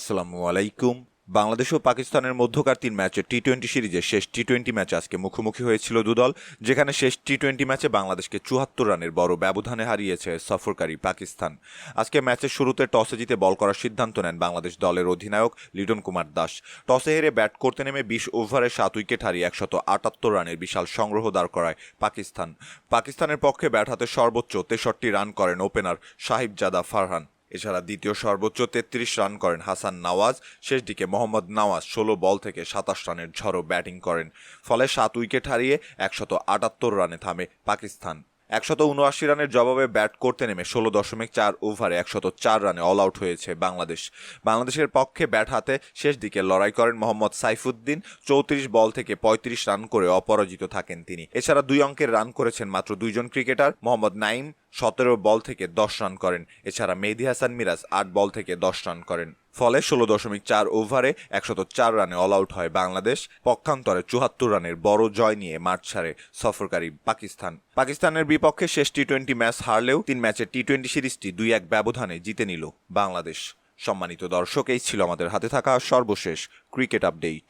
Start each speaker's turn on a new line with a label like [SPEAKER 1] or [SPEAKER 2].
[SPEAKER 1] আসসালামু আলাইকুম। বাংলাদেশ ও পাকিস্তানের মধ্যকার তিন ম্যাচের টি টোয়েন্টি সিরিজের শেষ টি টোয়েন্টি ম্যাচ আজকে মুখোমুখি হয়েছিল দুদল, যেখানে শেষ টি টোয়েন্টি ম্যাচে বাংলাদেশকে চুয়াত্তর রানের বড় ব্যবধানে হারিয়েছে সফরকারী পাকিস্তান। আজকে ম্যাচের শুরুতে টসে জিতে বল করার সিদ্ধান্ত নেন বাংলাদেশ দলের অধিনায়ক লিটন কুমার দাস। টসে হেরে ব্যাট করতে নেমে বিশ ওভারে সাত উইকেট হারিয়ে একশত আটাত্তর রানের বিশাল সংগ্রহ দাঁড় করায় পাকিস্তান। পাকিস্তানের পক্ষে ব্যাট হাতে সর্বোচ্চ তেষট্টি রান করেন ওপেনার সাহিবজাদা ফারহান। এছাড়া দ্বিতীয় সর্বোচ্চ তেত্রিশ রান করেন হাসান নওয়াজ শেষ দিকে মোহাম্মদ নওয়াজ ষোলো বল থেকে সাতাশ রানের ঝড়ো ব্যাটিং করেন। ফলে সাত উইকেট হারিয়ে একশত আটাত্তর রানে থামে পাকিস্তান। একশত উনআশি রানের জবাবে ব্যাট করতে নেমে ষোলো দশমিক চার ওভারে একশত চার রানে অল আউট হয়েছে বাংলাদেশ। বাংলাদেশের পক্ষে ব্যাট হাতে শেষ দিকে লড়াই করেন মোহাম্মদ সাইফুদ্দিন, চৌত্রিশ বল থেকে পঁয়ত্রিশ রান করে অপরাজিত থাকেন তিনি। এছাড়া দুই অঙ্কের রান করেছেন মাত্র দুইজন ক্রিকেটার, মোহাম্মদ নাইম সতেরো বল থেকে দশ রান করেন। এছাড়া মেহেদি হাসান মিরাজ আট বল থেকে দশ রান করেন। ফলে ষোলো দশমিক চার ওভারে একশত চার রানে অল আউট হয় বাংলাদেশ। পক্ষান্তরে চুয়াত্তর রানের বড় জয় নিয়ে মাঠ ছাড়ে সফরকারী পাকিস্তান। পাকিস্তানের বিপক্ষে শেষ টি টোয়েন্টি ম্যাচ হারলেও তিন ম্যাচের টি টোয়েন্টি সিরিজটি দুই এক ব্যবধানে জিতে নিল বাংলাদেশ। সম্মানিত দর্শক, এই ছিল আমাদের হাতে থাকা সর্বশেষ ক্রিকেট আপডেট।